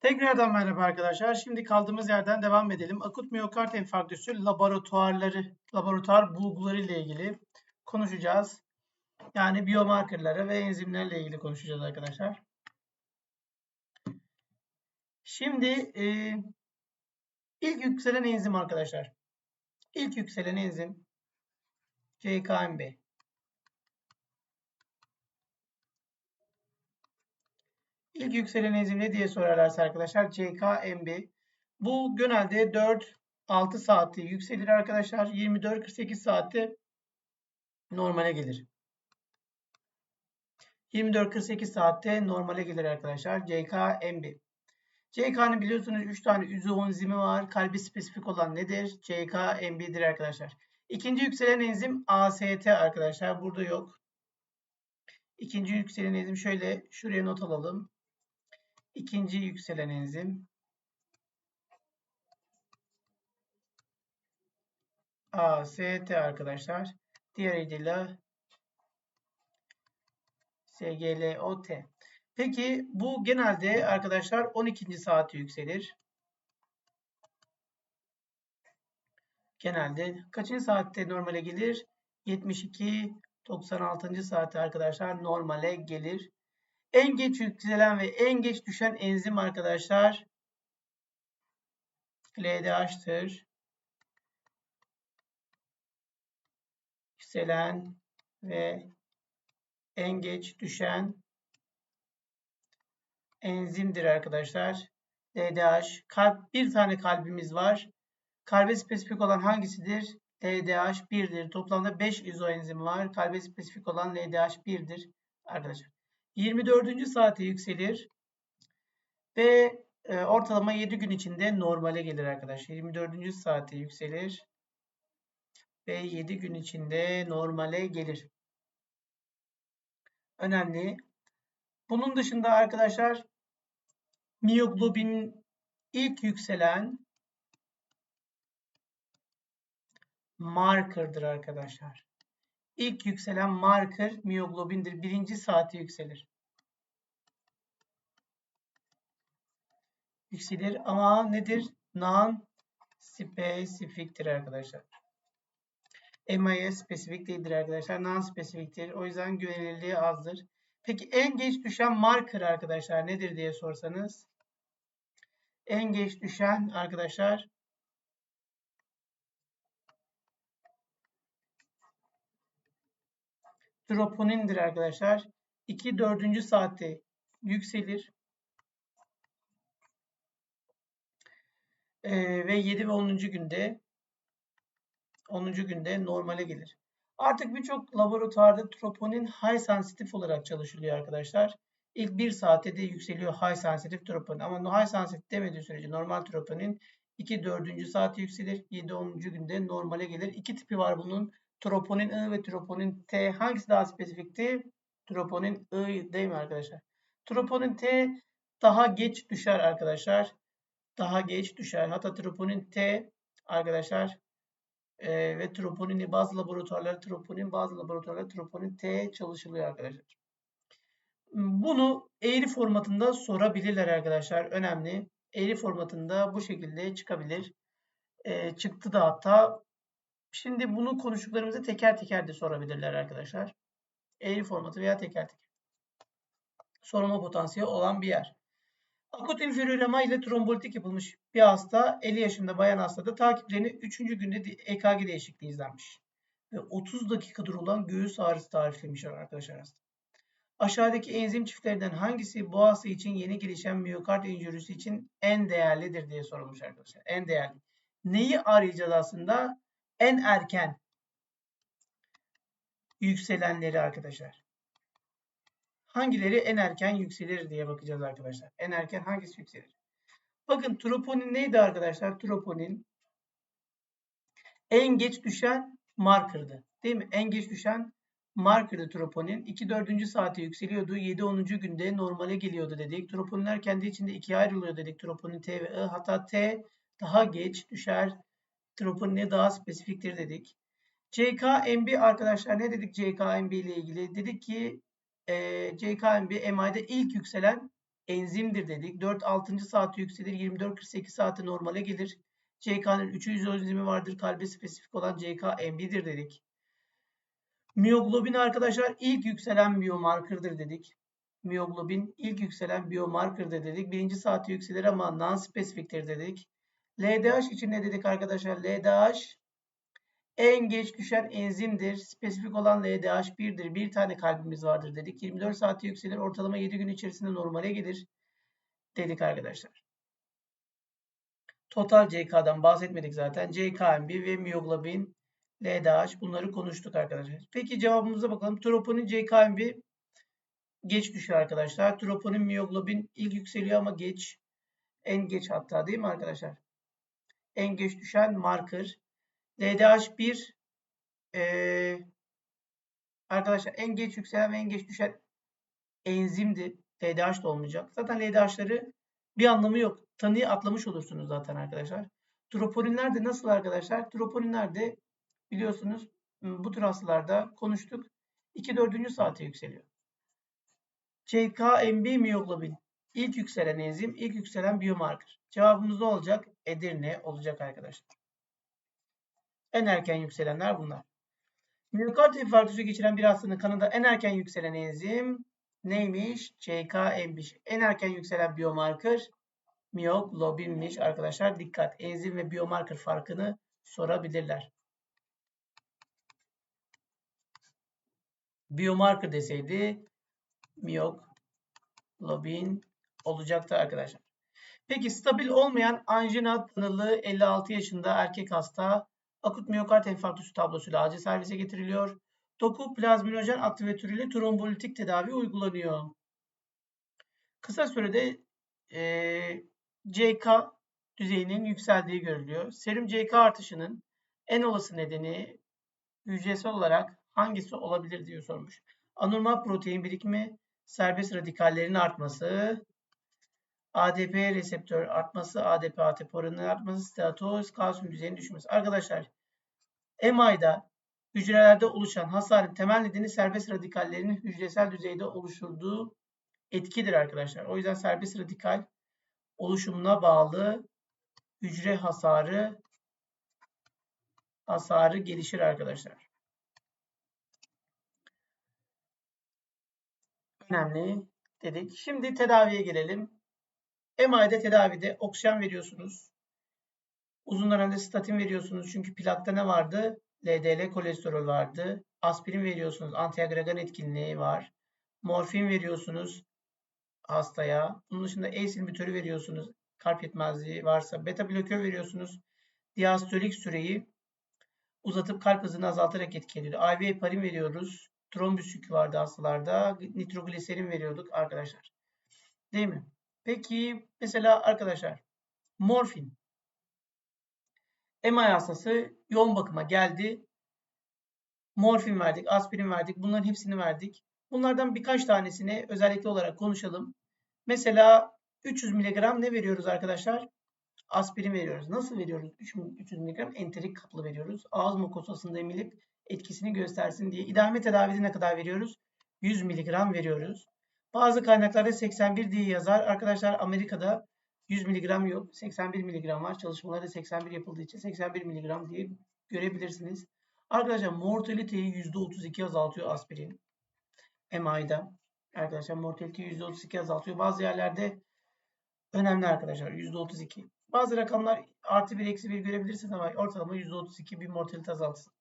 Tekrardan merhaba arkadaşlar. Şimdi kaldığımız yerden devam edelim. Akut miyokard enfarktüsü laboratuvarları, laboratuvar bulguları ile ilgili konuşacağız. Yani biomarkerları ve enzimlerle ilgili konuşacağız arkadaşlar. Şimdi e, ilk yükselen enzim arkadaşlar. İlk yükselen enzim CKMB. İlk yükselen enzim ne diye sorarlarsa arkadaşlar CKMB. Bu genelde 4-6 saati yükselir arkadaşlar. 24-48 saatte normale gelir. 24-48 saatte normale gelir arkadaşlar. CKMB. CK'nın biliyorsunuz 3 tane üzoenzimi var. Kalbi spesifik olan nedir? CKMB'dir arkadaşlar. İkinci yükselen enzim AST arkadaşlar. Burada yok. İkinci yükselen enzim şöyle şuraya not alalım. İkinci yükselen enzim AST arkadaşlar. Diğer adıyla SGLOT. Peki bu genelde arkadaşlar 12. saati yükselir. Genelde kaçıncı saatte normale gelir? 72 96. saatte arkadaşlar normale gelir. En geç yükselen ve en geç düşen enzim arkadaşlar LDH'tır. Yükselen ve en geç düşen enzimdir arkadaşlar. LDH. Kalp, bir tane kalbimiz var. Kalbe spesifik olan hangisidir? LDH 1'dir. Toplamda 5 izoenzim var. Kalbe spesifik olan LDH 1'dir arkadaşlar. 24. saate yükselir ve e, ortalama 7 gün içinde normale gelir arkadaşlar. 24. saate yükselir ve 7 gün içinde normale gelir. Önemli. Bunun dışında arkadaşlar miyoglobin ilk yükselen markerdır arkadaşlar. İlk yükselen marker miyoglobindir. Birinci saate yükselir. Yükselir ama nedir? Non spesifiktir arkadaşlar. MIS spesifik değildir arkadaşlar. Non spesifiktir. O yüzden güvenilirliği azdır. Peki en geç düşen marker arkadaşlar nedir diye sorsanız. En geç düşen arkadaşlar troponindir arkadaşlar. 2 4. saatte yükselir. Ee, ve 7 ve 10. günde 10. günde normale gelir. Artık birçok laboratuvarda troponin high sensitif olarak çalışılıyor arkadaşlar. İlk 1 saatte de yükseliyor high sensitif troponin. Ama high sensitif demediği sürece normal troponin 2 4. saate yükselir. 7 10. günde normale gelir. İki tipi var bunun. Troponin I ve troponin T. Hangisi daha spesifikti? Troponin I değil mi arkadaşlar? Troponin T daha geç düşer arkadaşlar. Daha geç düşer. Hatta troponin T arkadaşlar e, ve troponini bazı laboratuvarlar troponin bazı laboratuvarlar troponin T çalışılıyor arkadaşlar. Bunu eğri formatında sorabilirler arkadaşlar. Önemli. Eğri formatında bu şekilde çıkabilir. E, çıktı da hatta. Şimdi bunu konuştuklarımızı teker teker de sorabilirler arkadaşlar. Eğri formatı veya teker teker. Sorma potansiyeli olan bir yer. Akut inferürema ile trombolitik yapılmış bir hasta 50 yaşında bayan hastada takiplerini 3. günde EKG değişikliği izlenmiş. Ve 30 dakikadır olan göğüs ağrısı tariflemişler arkadaşlar hasta. Aşağıdaki enzim çiftlerinden hangisi hasta için yeni gelişen miyokard injürüsü için en değerlidir diye sorulmuş arkadaşlar. En değerli. Neyi arayacağız aslında? En erken yükselenleri arkadaşlar. Hangileri en erken yükselir diye bakacağız arkadaşlar. En erken hangisi yükselir? Bakın troponin neydi arkadaşlar? Troponin en geç düşen markerdı. Değil mi? En geç düşen markerdı troponin. 2-4. saate yükseliyordu. 7-10. günde normale geliyordu dedik. Troponinler kendi içinde ikiye ayrılıyor dedik. Troponin T ve I. Hatta T daha geç düşer. Troponin daha spesifiktir dedik. CKMB arkadaşlar ne dedik CKMB ile ilgili? Dedik ki e, CKMB MI'de ilk yükselen enzimdir dedik. 4 6. saati yükselir. 24-48 saati normale gelir. CK'nın 3 enzimi vardır. Kalbe spesifik olan CK MB'dir dedik. Miyoglobin arkadaşlar ilk yükselen biyomarkerdır dedik. Miyoglobin ilk yükselen biyomarkerdir dedik. Birinci saati yükselir ama non-spesifiktir dedik. LDH için ne dedik arkadaşlar? LDH en geç düşen enzimdir. Spesifik olan LDH 1'dir. Bir tane kalbimiz vardır dedik. 24 saate yükselir. Ortalama 7 gün içerisinde normale gelir dedik arkadaşlar. Total CK'dan bahsetmedik zaten. CKMB ve miyoglobin, LDH bunları konuştuk arkadaşlar. Peki cevabımıza bakalım. Troponin CKMB geç düşüyor arkadaşlar. Troponin miyoglobin ilk yükseliyor ama geç. En geç hatta değil mi arkadaşlar? En geç düşen marker. LDH1 ee, arkadaşlar en geç yükselen ve en geç düşen enzimdi. LDH da olmayacak. Zaten LDH'ları bir anlamı yok. Tanıyı atlamış olursunuz zaten arkadaşlar. Troponinler de nasıl arkadaşlar? Troponinler de biliyorsunuz bu tür hastalarda konuştuk. 2-4. saate yükseliyor. CKMB miyoglobin. İlk yükselen enzim, ilk yükselen biomarker. Cevabımız ne olacak? Edirne olacak arkadaşlar. En erken yükselenler bunlar. Miyokard infarktüsü geçiren bir hastanın kanında en erken yükselen enzim neymiş? CKM'miş. En erken yükselen biomarker miyoglobinmiş arkadaşlar. Dikkat. Enzim ve biomarker farkını sorabilirler. Biomarker deseydi miyoglobin olacaktı arkadaşlar. Peki stabil olmayan anjina tanılı 56 yaşında erkek hasta akut miyokard enfarktüsü tablosuyla acil servise getiriliyor. Doku plazminojen aktivatörüyle trombolitik tedavi uygulanıyor. Kısa sürede e, CK düzeyinin yükseldiği görülüyor. Serum CK artışının en olası nedeni hücresel olarak hangisi olabilir diye sormuş. Anormal protein birikimi, serbest radikallerin artması, ADP reseptör artması, ADP ATP oranının artması, steatoz, kalsiyum düzeyinin düşmesi. Arkadaşlar MI'da hücrelerde oluşan hasarın temel nedeni serbest radikallerin hücresel düzeyde oluşturduğu etkidir arkadaşlar. O yüzden serbest radikal oluşumuna bağlı hücre hasarı hasarı gelişir arkadaşlar. Önemli dedik. Şimdi tedaviye gelelim. MI'de tedavide oksijen veriyorsunuz. Uzun dönemde statin veriyorsunuz. Çünkü plakta ne vardı? LDL kolesterol vardı. Aspirin veriyorsunuz. Antiagregan etkinliği var. Morfin veriyorsunuz hastaya. Bunun dışında ACE inhibitörü veriyorsunuz. Kalp yetmezliği varsa. Beta blokör veriyorsunuz. Diastolik süreyi uzatıp kalp hızını azaltarak etki ediyor. IV heparin veriyoruz. Trombüs yükü vardı hastalarda. Nitrogliserin veriyorduk arkadaşlar. Değil mi? Peki mesela arkadaşlar morfin. MI hastası yoğun bakıma geldi. Morfin verdik, aspirin verdik. Bunların hepsini verdik. Bunlardan birkaç tanesini özellikle olarak konuşalım. Mesela 300 mg ne veriyoruz arkadaşlar? Aspirin veriyoruz. Nasıl veriyoruz? 300 mg enterik kaplı veriyoruz. Ağız mukosasında emilip etkisini göstersin diye. İdame tedavide ne kadar veriyoruz? 100 mg veriyoruz. Bazı kaynaklarda 81 diye yazar. Arkadaşlar Amerika'da 100 mg yok. 81 mg var. Çalışmalarda 81 yapıldığı için 81 mg diye görebilirsiniz. Arkadaşlar mortaliteyi %32 azaltıyor aspirin. MI'da. Arkadaşlar mortaliteyi %32 azaltıyor. Bazı yerlerde önemli arkadaşlar %32. Bazı rakamlar artı bir eksi bir görebilirsiniz ama ortalama %32 bir mortalite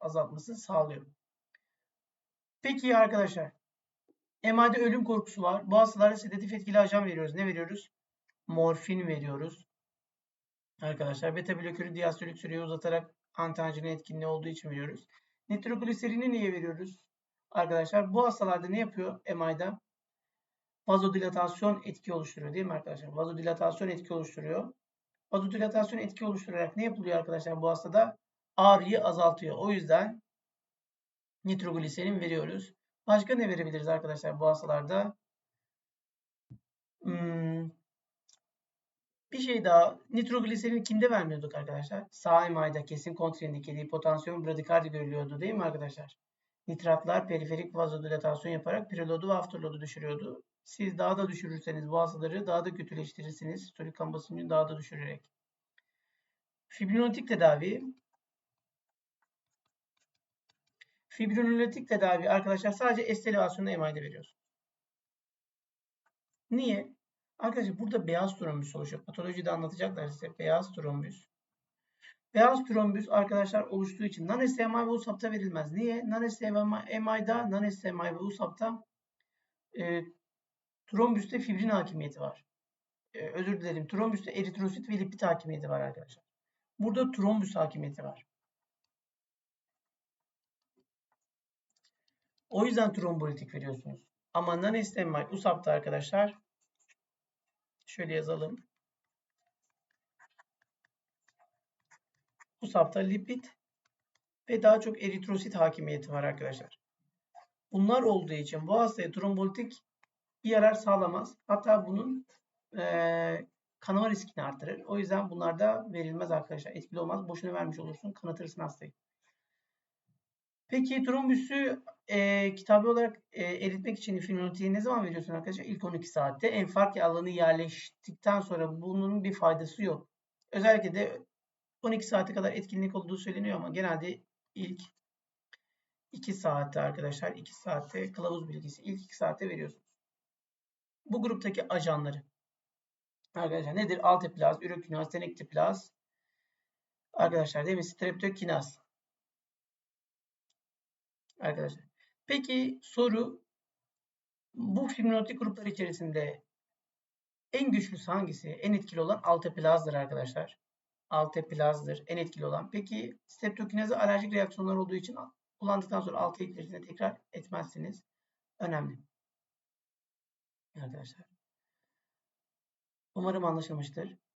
azaltması sağlıyor. Peki arkadaşlar MI'de ölüm korkusu var. Bu hastalara sedatif etkili ajan veriyoruz. Ne veriyoruz? Morfin veriyoruz. Arkadaşlar beta blokörü diastolik süreyi uzatarak antianjinin etkinliği olduğu için veriyoruz. Nitrogliserini niye veriyoruz? Arkadaşlar bu hastalarda ne yapıyor MI'da? Vazodilatasyon etki oluşturuyor değil mi arkadaşlar? Vazodilatasyon etki oluşturuyor. Vazodilatasyon etki oluşturarak ne yapılıyor arkadaşlar bu hastada? Ağrıyı azaltıyor. O yüzden nitrogliserin veriyoruz. Başka ne verebiliriz arkadaşlar bu hastalarda? Hmm. Bir şey daha. Nitrogliserin kimde vermiyorduk arkadaşlar? Sağ emayda kesin kontraindikeli potansiyum bradikardi görülüyordu değil mi arkadaşlar? Nitratlar periferik vazodilatasyon yaparak prelodu ve afterlodu düşürüyordu. Siz daha da düşürürseniz bu hastaları daha da kötüleştirirsiniz. Sistolik kan basıncını daha da düşürerek. Fibrinolitik tedavi. Fibrinolitik tedavi arkadaşlar sadece estelivasyonda MI'de veriyoruz. Niye? Arkadaşlar burada beyaz trombüs oluşuyor. Patolojide anlatacaklar size beyaz trombüs. Beyaz trombüs arkadaşlar oluştuğu için non-SMI ve USAP'ta verilmez. Niye? Non-SMI'da, non-SMI ve USAP'ta e, trombüste fibrin hakimiyeti var. E, özür dilerim. Trombüste eritrosit ve lipid hakimiyeti var arkadaşlar. Burada trombüs hakimiyeti var. O yüzden trombolitik veriyorsunuz. Ama non-SMI USAP'ta arkadaşlar şöyle yazalım. USAP'ta lipid ve daha çok eritrosit hakimiyeti var arkadaşlar. Bunlar olduğu için bu hastaya trombolitik bir yarar sağlamaz. Hatta bunun e, kanama riskini artırır. O yüzden bunlar da verilmez arkadaşlar. Etkili olmaz. Boşuna vermiş olursun. Kanatırsın hastayı. Peki trombüsü e, kitabı olarak e, eritmek için fibrinolitiği ne zaman veriyorsun arkadaşlar? İlk 12 saatte. Enfark alanı yerleştikten sonra bunun bir faydası yok. Özellikle de 12 saate kadar etkinlik olduğu söyleniyor ama genelde ilk 2 saatte arkadaşlar 2 saatte kılavuz bilgisi ilk 2 saatte veriyorsunuz. Bu gruptaki ajanları arkadaşlar nedir? Alteplaz, ürokinaz, tenektiplaz arkadaşlar değil mi? Streptokinaz arkadaşlar. Peki soru bu fibrinotik gruplar içerisinde en güçlüsü hangisi? En etkili olan alteplazdır arkadaşlar. Alteplazdır en etkili olan. Peki streptokinaza alerjik reaksiyonlar olduğu için kullandıktan sonra altı eklerisine tekrar etmezsiniz. Önemli. Arkadaşlar. Umarım anlaşılmıştır.